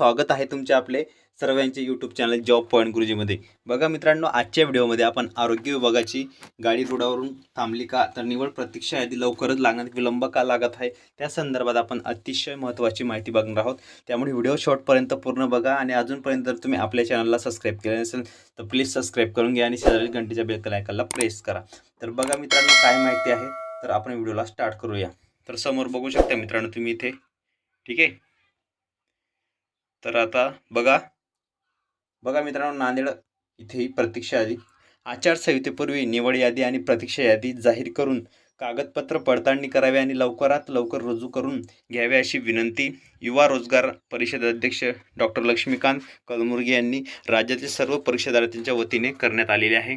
स्वागत आहे तुमचे आपले सर्वांचे यूट्यूब चॅनल जॉब पॉईंट गुरुजीमध्ये. बघा मित्रांनो आजच्या व्हिडिओमध्ये आपण आरोग्य विभागाची गाडी रोडावरून थांबली का तर निवड प्रतीक्षा यादी लवकरच लागणार विलंब का लागत आहे त्या संदर्भात आपण अतिशय महत्त्वाची माहिती बघणार आहोत. त्यामुळे व्हिडिओ शॉर्टपर्यंत पूर्ण बघा आणि अजूनपर्यंत जर तुम्ही आपल्या चॅनलला सबस्क्राईब केले नसेल तर प्लीज सबस्क्राईब करून घ्या आणि शेजारी घंटीच्या बेल आयकॉनला प्रेस करा. तर बघा मित्रांनो काय माहिती आहे? तर आपण व्हिडिओला स्टार्ट करूया. तर समोर बघू शकता मित्रांनो तुम्ही इथे. ठीक आहे? तर आता बघा. बघा मित्रांनो नांदेड इथेही प्रतीक्षा यादी आचारसंहितेपूर्वी निवड यादी आणि प्रतीक्षा यादी जाहीर करून कागदपत्र पडताळणी करावी आणि लवकरात लवकर रुजू करून घ्यावी अशी विनंती युवा रोजगार परिषद अध्यक्ष डॉक्टर लक्ष्मीकांत कलमुर्गे यांनी राज्यातील सर्व परीक्षादार्थींच्या वतीने करण्यात आलेली आहे.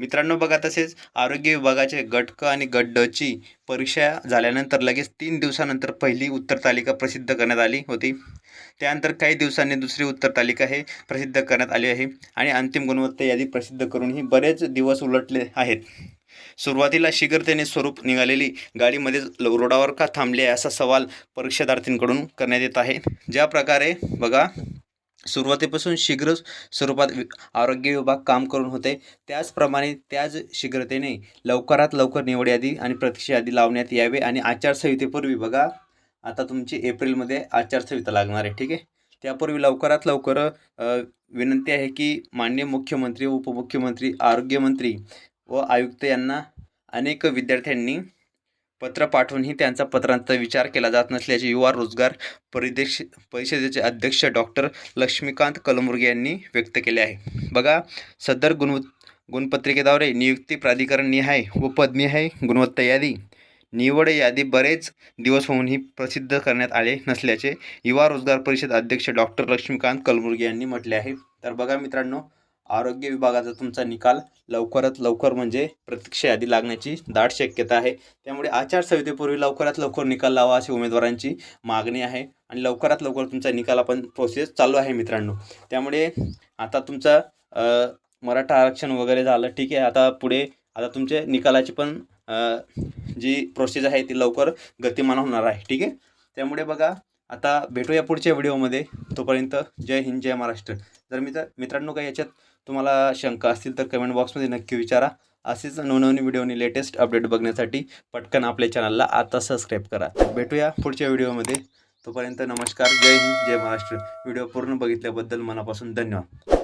मित्रांनो बघा तसेच आरोग्य विभागाचे गट क आणि गट ड ची परीक्षा झाल्यानंतर लगेच तीन दिवसानंतर पहिली उत्तर तालिका प्रसिद्ध करण्यात आली होती. त्यानंतर काही दिवसांनी दुसरी उत्तर तालिका हे प्रसिद्ध करण्यात आली आहे आणि अंतिम गुणवत्ता यादी प्रसिद्ध करूनही बरेच दिवस उलटले आहेत. सुरुवातीला शीघ्रतेने स्वरूप निघालेली गाडीमध्येच रोडावर का थांबली आहे असा सवाल परीक्षार्थींकडून करण्यात येत आहे. ज्या प्रकारे बघा सुरुवातीपासून शीघ्र स्वरूपात आरोग्य विभाग काम करून होते. त्याचप्रमाणे त्याच शीघ्रतेने लवकरात लवकर निवड यादी आणि प्रतीक्षा यादी लावण्यात यावे आणि आचारसंहितेपूर्वी बघा आता तुमची एप्रिलमध्ये आचारसंहिता लागणार आहे ठीक आहे? त्यापूर्वी लवकरात लवकर विनंती आहे की माननीय मुख्यमंत्री उपमुख्यमंत्री आरोग्यमंत्री व आयुक्त यांना अनेक विद्यार्थ्यांनी पत्र पाठवूनही त्यांचा पत्रांचा विचार केला जात नसल्याचे युवा रोजगार परिदेश परिषदेचे अध्यक्ष डॉक्टर लक्ष्मीकांत कलमुर्गे यांनी व्यक्त केले आहे. बघा सदर गुणव गुणपत्रिकेद्वारे नियुक्ती प्राधिकरण निहाय व पदनिहाय गुणवत्ता यादी निवड यादी बरेच दिवस होऊनही प्रसिद्ध करण्यात आले नसल्याचे युवा रोजगार परिषद अध्यक्ष डॉक्टर लक्ष्मीकांत कलमुर्गे यांनी म्हटले आहे. तर बघा मित्रांनो आरोग्य विभागाचा तुमचा निकाल लवकरात लवकर म्हणजे प्रतीक्षा यादी लागण्याची दाट शक्यता आहे. त्यामुळे आचारसंहितेपूर्वी लवकरात लवकर निकाल लावा अशी उमेदवारांची मागणी आहे आणि लवकरात लवकर तुमचा निकाल आपण प्रोसेस चालू आहे मित्रांनो. त्यामुळे आता तुमचा मराठा आरक्षण वगैरे झालं ठीक आहे. आता पुढे आता तुमचे निकालाची पण जी प्रोसेस आहे ती लवकर गतिमान होणार आहे ठीक आहे. त्यामुळे बघा आता भेटूया पुढच्या व्हिडिओमध्ये. तोपर्यंत जय हिंद जय महाराष्ट्र. जर मित्र मित्रांनो काही याच्यात तुम्हाला शंका असतील तर कमेंट बॉक्समध्ये नक्की विचारा. असेच नवनवीन व्हिडिओनी लेटेस्ट अपडेट बघण्यासाठी पटकन आपल्या चॅनलला आता सबस्क्राईब करा. भेटूया पुढच्या व्हिडिओमध्ये. तोपर्यंत नमस्कार जय हिंद जय महाराष्ट्र. व्हिडिओ पूर्ण बघितल्याबद्दल मनापासून धन्यवाद.